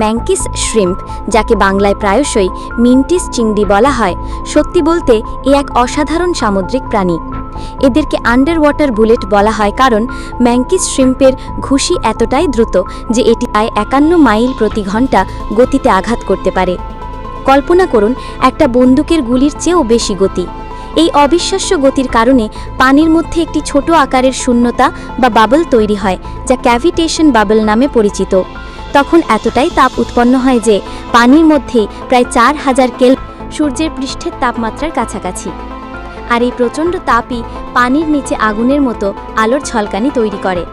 ম্যাঙ্কিস shrimp, যাকে বাংলায় প্রায়শই মিন্টিস চিংড়ি বলা হয়, সত্যি বলতে এ এক অসাধারণ সামুদ্রিক প্রাণী। এদেরকে আন্ডার ওয়াটার বুলেট বলা হয় কারণ ম্যাঙ্কিস শ্রিম্পের ঘুষি এতটাই দ্রুত যে এটি প্রায় একান্ন মাইল প্রতি ঘণ্টা গতিতে আঘাত করতে পারে। কল্পনা করুন, একটা বন্দুকের গুলির চেয়েও বেশি গতি। এই অবিশ্বাস্য গতির কারণে পানির মধ্যে একটি ছোট আকারের শূন্যতা বা বাবল তৈরি হয়, যা ক্যাভিটেশন বাবল নামে পরিচিত। তখন এতটাই তাপ উৎপন্ন হয় যে পানির মধ্যে প্রায় চার হাজার কেল সূর্যের পৃষ্ঠের তাপমাত্রার কাছাকাছি। আর এই প্রচণ্ড তাপই পানির নিচে আগুনের মতো আলোর ঝলকানি তৈরি করে।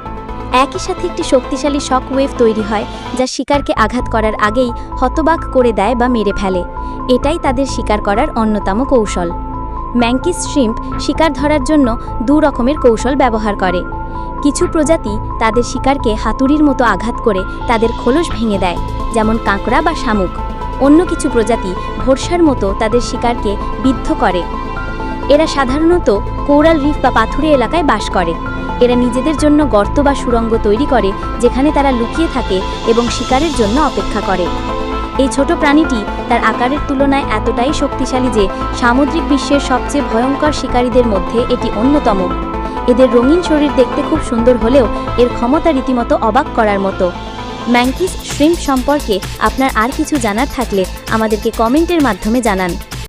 একই সাথে একটি শক্তিশালী শক ওয়েভ তৈরি হয়, যা শিকারকে আঘাত করার আগেই হতবাক করে দেয় বা মেরে ফেলে। এটাই তাদের শিকার করার অন্যতম কৌশল। ম্যাঙ্কিস শ্রিম্প শিকার ধরার জন্য দু রকমের কৌশল ব্যবহার করে। কিছু প্রজাতি তাদের শিকারকে হাতুড়ির মতো আঘাত করে তাদের খোলস ভেঙে দেয়, যেমন কাঁকড়া বা শামুক। অন্য কিছু প্রজাতি ভরসার মতো তাদের শিকারকে বিদ্ধ করে। এরা সাধারণত কোরাল রিফ বা পাথুরে এলাকায় বাস করে। এরা নিজেদের জন্য গর্ত বা সুড়ঙ্গ তৈরি করে, যেখানে তারা লুকিয়ে থাকে এবং শিকারের জন্য অপেক্ষা করে। এই ছোট প্রাণীটি তার আকারের তুলনায় এতটাই শক্তিশালী যে সামুদ্রিক বিশ্বের সবচেয়ে ভয়ঙ্কর শিকারীদের মধ্যে এটি অন্যতম। এদের রঙিন শরীর দেখতে খুব সুন্দর হলেও এর ক্ষমতা রীতিমতো অবাক করার মতো। ম্যাঙ্কিস শ্রিম্প সম্পর্কে আপনার আর কিছু জানার থাকলে আমাদেরকে কমেন্টের মাধ্যমে জানান।